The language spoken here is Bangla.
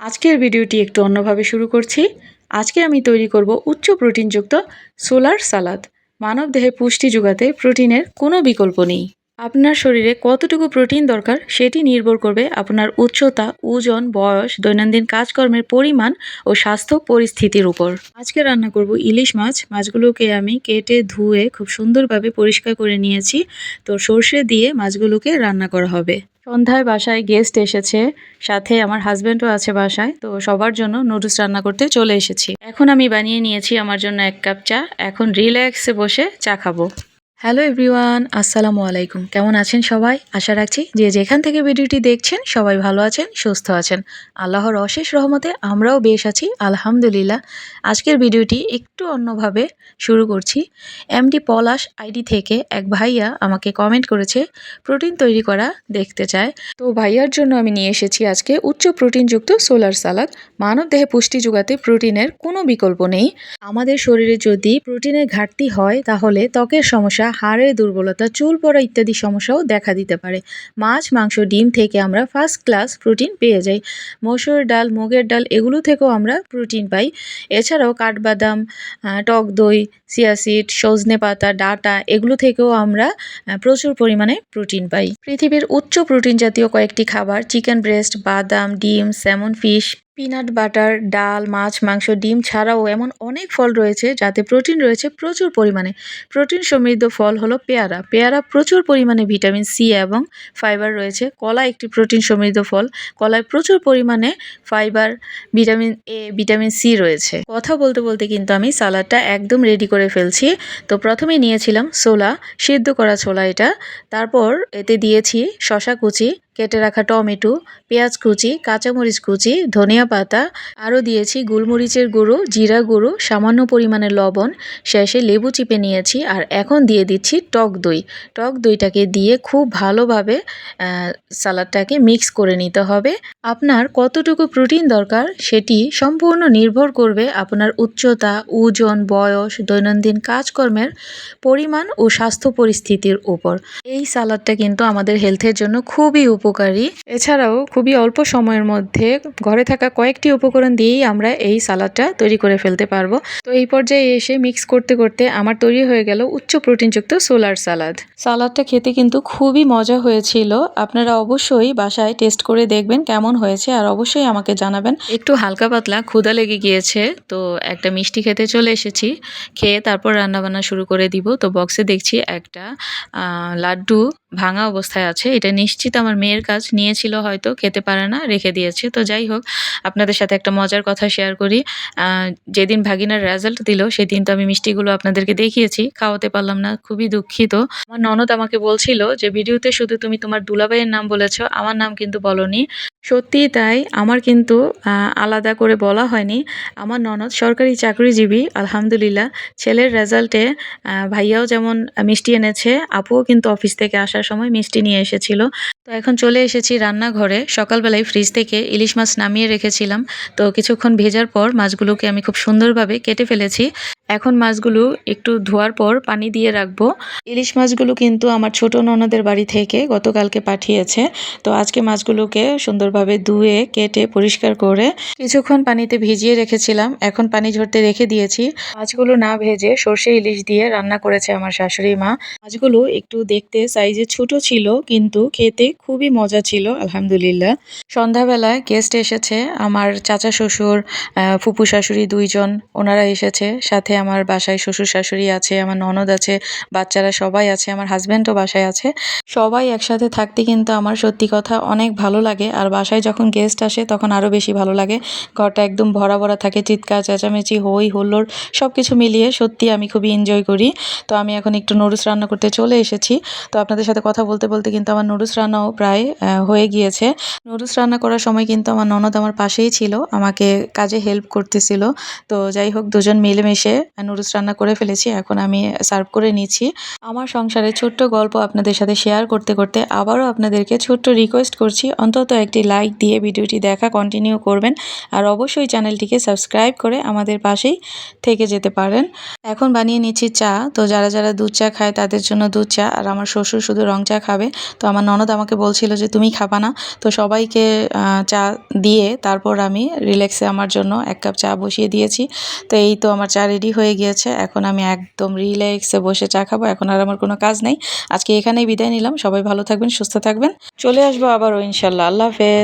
আজকের ভিডিওটি একটু অন্যভাবে শুরু করছি। আজকে আমি তৈরি করব উচ্চ প্রোটিনযুক্ত সোলার সালাদ। মানবদেহে পুষ্টি যোগাতে প্রোটিনের কোনো বিকল্প নেই। আপনার শরীরে কতটুকু প্রোটিন দরকার সেটি নির্ভর করবে আপনার উচ্চতা, ওজন, বয়স, দৈনন্দিন কাজকর্মের পরিমাণ ও স্বাস্থ্য পরিস্থিতির উপর। আজকে রান্না করব ইলিশ মাছ। মাছগুলোকে আমি কেটে ধুয়ে খুব সুন্দরভাবে পরিষ্কার করে নিয়েছি। তো সর্ষে দিয়ে মাছগুলোকে রান্না করা হবে। সন্ধ্যায় বাসায় গেস্ট এসেছে। সাথে আমার হাজব্যান্ডও আছে বাসায়। তো সবার জন্য নুডলস রান্না করতে চলে এসেছি। এখন আমি বানিয়ে নিয়েছি আমার জন্য এক কাপ চা। এখন রিল্যাক্সে বসে চা খাব। হ্যালো এভরিওয়ান আসসালামু আলাইকুম কেমন আছেন সবাই? আশা রাখছি যে যেখান থেকে ভিডিওটি দেখছেন, সবাই ভালো আছেন, সুস্থ আছেন। আল্লাহর অশেষ রহমতে আমরাও বেশ আছি, আলহামদুলিল্লাহ। আজকের ভিডিওটি একটু অন্যভাবে শুরু করছি। এমডি পলাশ আইডি থেকে এক ভাইয়া আমাকে কমেন্ট করেছে প্রোটিন তৈরি করা দেখতে চায়। তো ভাইয়ার জন্য আমি নিয়ে এসেছি আজকে উচ্চ প্রোটিনযুক্ত সোলার সালাদ। মানব দেহে পুষ্টি যোগাতে প্রোটিনের কোনো বিকল্প নেই। আমাদের শরীরে যদি প্রোটিনের ঘাটতি হয়, তাহলে ত্বকের সমস্যা হাড়ের দুর্বলতা, চুল পড়া ইত্যাদি সমস্যাও দেখা দিতে পারে। মাছ, মাংস, ডিম থেকে আমরা ফার্স্ট ক্লাস প্রোটিন পেয়ে যাই। মসুর ডাল, মুগের ডাল, এগুলো থেকেও আমরা প্রোটিন পাই। এছাড়াও কাঠবাদাম টক দই সিয়াসিড সজনে পাতা, ডাটা, এগুলো থেকেও আমরা প্রচুর পরিমাণে প্রোটিন পাই। পৃথিবীর উচ্চ প্রোটিন জাতীয় কয়েকটি খাবার চিকেন ব্রেস্ট বাদাম, ডিম স্যামন ফিশ পিনাট বাটার, ডাল, মাছ, মাংস, ডিম ছাড়াও এমন অনেক ফল রয়েছে যাতে প্রোটিন রয়েছে প্রচুর পরিমাণে। প্রোটিন সমৃদ্ধ ফল হলো পেয়ারা। পেয়ারা প্রচুর পরিমাণে ভিটামিন সি এবং ফাইবার রয়েছে। কলা একটি প্রোটিন সমৃদ্ধ ফল। কলায় প্রচুর পরিমাণে fibre, vitamin A, vitamin C রয়েছে। কথা বলতে বলতে কিন্তু আমি সালাডটা একদম রেডি করে ফেলছি। তো প্রথমে নিয়েছিলাম ছোলা, সিদ্ধ করা ছোলা এটা। তারপর এতে দিয়েছি শশা কুচি কেটে রাখা টমেটো, পেঁয়াজ কুচি, কাঁচামরিচ কুচি, ধনিয়া পাতা, আরও দিয়েছি গোলমরিচের গুঁড়ো, জিরা গুঁড়ো, সামান্য পরিমাণে লবণ, শেষে লেবু চিপে নিয়েছি আর এখন দিয়ে দিচ্ছি টক দই। টক দইটাকে দিয়ে খুব ভালোভাবে সালাডটাকে মিক্স করে নিতে হবে। আপনার কতটুকু প্রোটিন দরকার সেটি সম্পূর্ণ নির্ভর করবে আপনার উচ্চতা, ওজন, বয়স, দৈনন্দিন কাজকর্মের পরিমাণ ও স্বাস্থ্য পরিস্থিতির উপর। এই সালাডটা কিন্তু আমাদের হেলথের জন্য খুবই উপকারী। এছাড়াও খুবই অল্প সময়ের মধ্যে ঘরে থাকা কয়েকটি উপকরণ দিয়েই আমরা এই সালাডটা তৈরি করে ফেলতে পারব। তো এই পর্যায়ে এসে মিক্স করতে করতে আমার তৈরি হয়ে গেল উচ্চ প্রোটিনযুক্ত সোলার সালাদ। সালাডটা খেতে কিন্তু খুবই মজা হয়েছিল। আপনারা অবশ্যই বাসায় টেস্ট করে দেখবেন কেমন হয়েছে আর অবশ্যই আমাকে জানাবেন। একটু হালকা পাতলা ক্ষুদা লেগে গিয়েছে, তো একটা মিষ্টি খেতে চলে এসেছি। খেয়ে তারপর রান্নাবান্না শুরু করে দিব। তো বক্সে দেখছি একটা লাড্ডু ভাঙা অবস্থায় আছে। এটা নিশ্চিত আমার মেয়ের কাজ। নিয়েছিল হয়তো, খেতে পারে না, রেখে দিয়েছে। তো যাই হোক, আপনাদের সাথে একটা মজার কথা শেয়ার করি। যেদিন ভাগিনার রেজাল্ট দিল, সেদিন তো আমি মিষ্টিগুলো আপনাদেরকে দেখিয়েছি। খাওয়াতে পারলাম না, খুবই দুঃখিত। আমার ননদ আমাকে বলছিল যে, ভিডিওতে শুধু তুমি তোমার দুলাভাইয়ের নাম বলেছ, আমার নাম কিন্তু বলনি। সত্যিই তাই, আমার কিন্তু আলাদা করে বলা হয়নি। আমার ননদ সরকারি চাকরিজীবী, আলহামদুলিল্লাহ। ছেলের রেজাল্টে ভাইয়াও যেমন মিষ্টি এনেছে, আপুও কিন্তু অফিস থেকে আসার সময় মিষ্টি নিয়ে এসেছিল। তো এখন চলে এসেছি রান্নাঘরে। সকালবেলায় ফ্রিজ থেকে ইলিশ মাছ নামিয়ে রেখেছিলাম। তো কিছুক্ষণ ভেজার পর মাছগুলোকে আমি খুব সুন্দরভাবে কেটে ফেলেছি। এখন মাছগুলো একটু ধোয়ার পর পানি দিয়ে রাখব। ইলিশ মাছগুলো কিন্তু আমার ছোট ননদের বাড়ি থেকে গতকালকে পাঠিয়েছে। তো আজকে মাছগুলোকে সুন্দরভাবে ধুয়ে, কেটে, পরিষ্কার করে কিছুক্ষণ পানিতে ভিজিয়ে রেখেছিলাম। এখন পানি ঝরতে রেখে দিয়েছি। মাছগুলো না ভেজে সর্ষে ইলিশ দিয়ে রান্না করেছে আমার শাশুড়ি মা। মাছগুলো একটু দেখতে সাইজে ছোট ছিল, কিন্তু খেতে খুবই মজা ছিল, আলহামদুলিল্লাহ। সন্ধ্যাবেলায় গেস্ট এসেছে আমার চাচা শ্বশুর ফুপু শাশুড়ি দুইজন, ওনারা এসেছে, সাথে আমার বাসায় শ্বশুর শাশুড়ি আছে, আমার ননদ আছে, বাচ্চারা সবাই আছে, আমার হাজব্যান্ডও বাসায় আছে। সবাই একসাথে থাকতে কিন্তু আমার সত্যি কথা অনেক ভালো লাগে, আর বাসায় যখন গেস্ট আসে তখন আরও বেশি ভালো লাগে। ঘরটা একদম ভরা ভরা থাকে, চিৎকার, চেঁচামেচি, হই, হুল্লোড় সব কিছু মিলিয়ে সত্যি আমি খুবই এনজয় করি। তো আমি এখন একটু নুডলস রান্না করতে চলে এসেছি। তো আপনাদের সাথে কথা বলতে বলতে কিন্তু আমার নুডলস রান্নাও প্রায় হয়ে গিয়েছে। নুডলস রান্না করার সময় কিন্তু আমার ননদ আমার পাশেই ছিল, আমাকে কাজে হেল্প করতেছিল। তো যাই হোক, দুজন মিলেমিশে নুডলস রান্না করে ফেলেছি, এখন আমি সার্ভ করে নিচ্ছি। আমার সংসারে ছোট্ট গল্প আপনাদের সাথে শেয়ার করতে করতে আবারও আপনাদেরকে ছোট্ট রিকোয়েস্ট করছি। অন্তত একটি লাইক দিয়ে ভিডিওটি দেখা কন্টিনিউ করবেন, আর অবশ্যই চ্যানেলটিকে সাবস্ক্রাইব করে আমাদের পাশেই থেকে যেতে পারেন। এখন বানিয়ে নিচ্ছি চা। তো যারা যারা দুধ চা খায় তাদের জন্য দুধ চা, আর আমার শ্বশুর শুধু রং চা খাবে। তো আমার ননদ আমাকে বলছিল যে, তুমি খাবা না। তো সবাইকে চা দিয়ে তারপর আমি রিল্যাক্সে আমার জন্য এক কাপ চা বসিয়ে দিয়েছি। তো এই তো আমার চা রেডি হয়ে গিয়েছে। এখন আমি একদম রিল্যাক্সে বসে চা খাব। এখন আর আমার কোনো কাজ নেই। আজকে এখানেই বিদায় নিলাম। সবাই ভালো থাকবেন, সুস্থ থাকবেন। চলে আসব আবারও ইনশাল্লাহ। আল্লাহ হাফেজ।